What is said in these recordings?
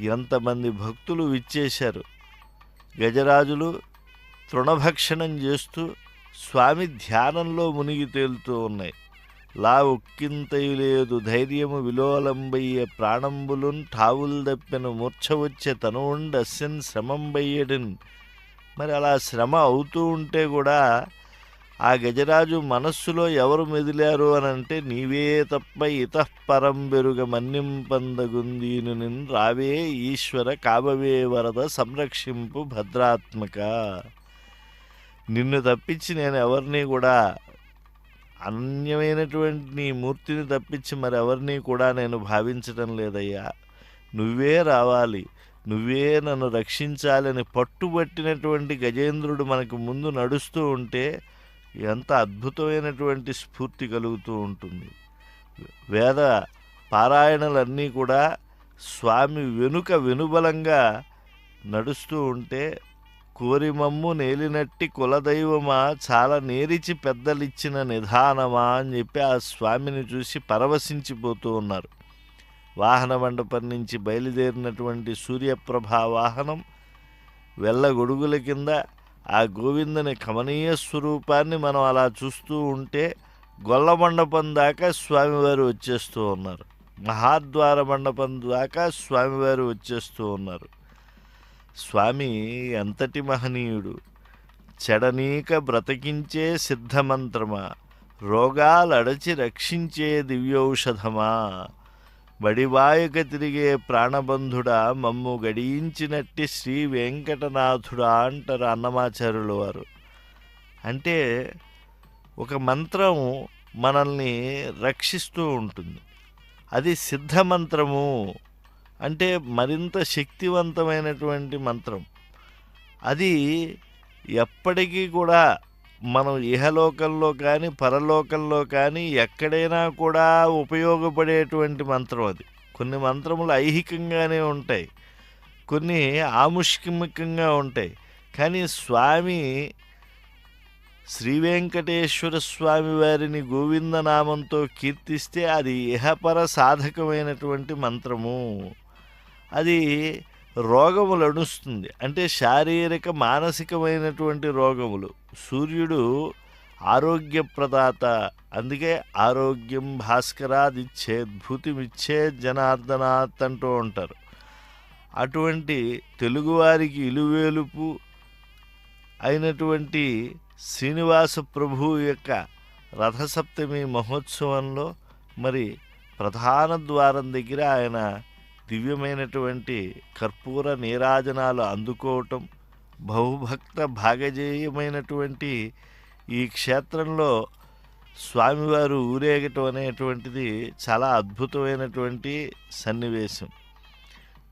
ఎంతమంది భక్తులు విచ్చేశారు. గజరాజులు తృణభక్షణం చేస్తూ స్వామి ధ్యానంలో మునిగి తేలుతూ ఉన్నాయి. లా ఉక్కింతయు లేదు ధైర్యము విలోలంబయ్యే ప్రాణంబులున్ ఠావులు దప్పెను మూర్ఛ వచ్చే తనువుండి శ్రమంబయ్యడిన్. మరి అలా శ్రమ అవుతూ ఉంటే కూడా ఆ గజరాజు మనస్సులో ఎవరు మెదిలారు అని అంటే నీవే తప్ప ఇతఃపరం బెరుగ మన్నింపందగుందీను రావే ఈశ్వర కాబవే వరద సంరక్షింపు భద్రాత్మక. నిన్ను తప్పించి నేను ఎవరిని కూడా అన్యమైనటువంటి నీ మూర్తిని తప్పించి మరెవరిని కూడా నేను భావించడం లేదయ్యా. నువ్వే రావాలి. నువ్వే నన్ను రక్షించాలని పట్టుబట్టినటువంటి గజేంద్రుడు మనకు ముందు నడుస్తూ ఉంటే ఎంత అద్భుతమైనటువంటి స్ఫూర్తి కలుగుతూ ఉంటుంది. వేద పారాయణలన్నీ కూడా స్వామి వెనుక వెనుబలంగా నడుస్తూ ఉంటే కోరిమమ్ము నేలినట్టి కులదైవమా చాలా నేరిచి పెద్దలిచ్చిన నిధానమా అని చెప్పి ఆ స్వామిని చూసి పరవశించిపోతూ ఉన్నారు. వాహన మండపం నుంచి బయలుదేరినటువంటి సూర్యప్రభ వాహనం వెళ్ళగొడుగుల కింద ఆ గోవిందని కమనీయ స్వరూపాన్ని మనం అలా చూస్తూ ఉంటే గొల్ల మండపం దాకా స్వామివారు వచ్చేస్తూ ఉన్నారు. మహాద్వార మండపం దాకా స్వామివారు వచ్చేస్తూ ఉన్నారు. స్వామి ఎంతటి మహనీయుడు! చెడనీక బ్రతికించే సిద్ధమంత్రమా! రోగాలడచి రక్షించే దివ్యౌషధమా! వడివాయక తిరిగే ప్రాణబంధుడా మమ్ము గడించినట్టి శ్రీ వెంకటనాథుడా అంటారు అన్నమాచార్యుల వారు. అంటే ఒక మంత్రం మనల్ని రక్షిస్తూ ఉంటుంది. అది సిద్ధ మంత్రము అంటే మరింత శక్తివంతమైనటువంటి మంత్రం. అది ఎప్పటికీ కూడా మనం ఇహలోకంలో కానీ పరలోకంలో కానీ ఎక్కడైనా కూడా ఉపయోగపడేటువంటి మంత్రం అది. కొన్ని మంత్రములు ఐహికంగానే ఉంటాయి. కొన్ని ఆముష్కిమికంగా ఉంటాయి. కానీ స్వామి శ్రీ వెంకటేశ్వర స్వామి వారిని గోవిందనామంతో కీర్తిస్తే అది ఇహపర సాధకమైనటువంటి మంత్రము. అది రోగములు అణుస్తుంది అంటే శారీరక మానసికమైనటువంటి రోగములు. సూర్యుడు ఆరోగ్యప్రదాత అందుకే ఆరోగ్యం భాస్కరాదిచ్చే భూతిమిచ్చే జనార్దనాథ్ అంటూ ఉంటారు. అటువంటి తెలుగువారికి ఇలువేలుపు అయినటువంటి శ్రీనివాస ప్రభు యొక్క రథసప్తమి మహోత్సవంలో మరి ప్రధాన ద్వారం దగ్గర ఆయన దివ్యమైనటువంటి కర్పూర నీరాజనాలు అందుకోవటం బహుభక్త భాగజేయమైనటువంటి ఈ క్షేత్రంలో స్వామివారు ఊరేగటం అనేటువంటిది చాలా అద్భుతమైనటువంటి సన్నివేశం.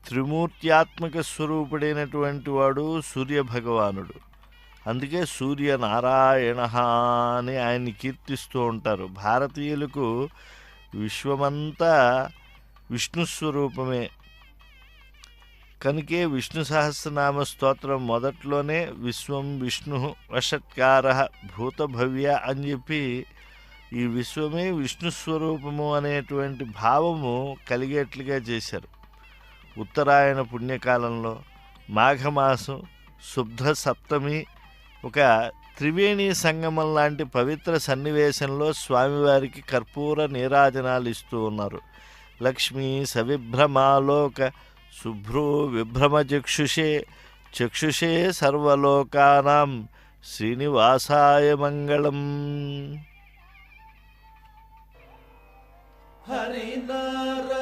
త్రిమూర్త్యాత్మక స్వరూపుడైనటువంటి వాడు సూర్యభగవానుడు. అందుకే సూర్య నారాయణ అని ఆయన్ని కీర్తిస్తూ ఉంటారు. భారతీయులకు విశ్వమంతా విష్ణు స్వరూపమే. కనుకే విష్ణు సహస్రనామ స్తోత్రం మొదట్లోనే విశ్వం విష్ణు వషత్కార భూతభవ్య అని చెప్పి ఈ విశ్వమే విష్ణు స్వరూపము అనేటువంటి భావము కలిగేట్లుగా చేశారు. ఉత్తరాయణ పుణ్యకాలంలో మాఘమాసం శుద్ధ సప్తమి ఒక త్రివేణి సంగమం లాంటి పవిత్ర సన్నివేశంలో స్వామివారికి కర్పూర నీరాజనాలు ఇస్తూ ఉన్నారు. లక్ష్మీ సవిభ్రమాలోక శుభ్రో విభ్రమచక్షుషే చక్షుషే సర్వలోకానాం శ్రీనివాసాయ మంగళం. హరినారాయణ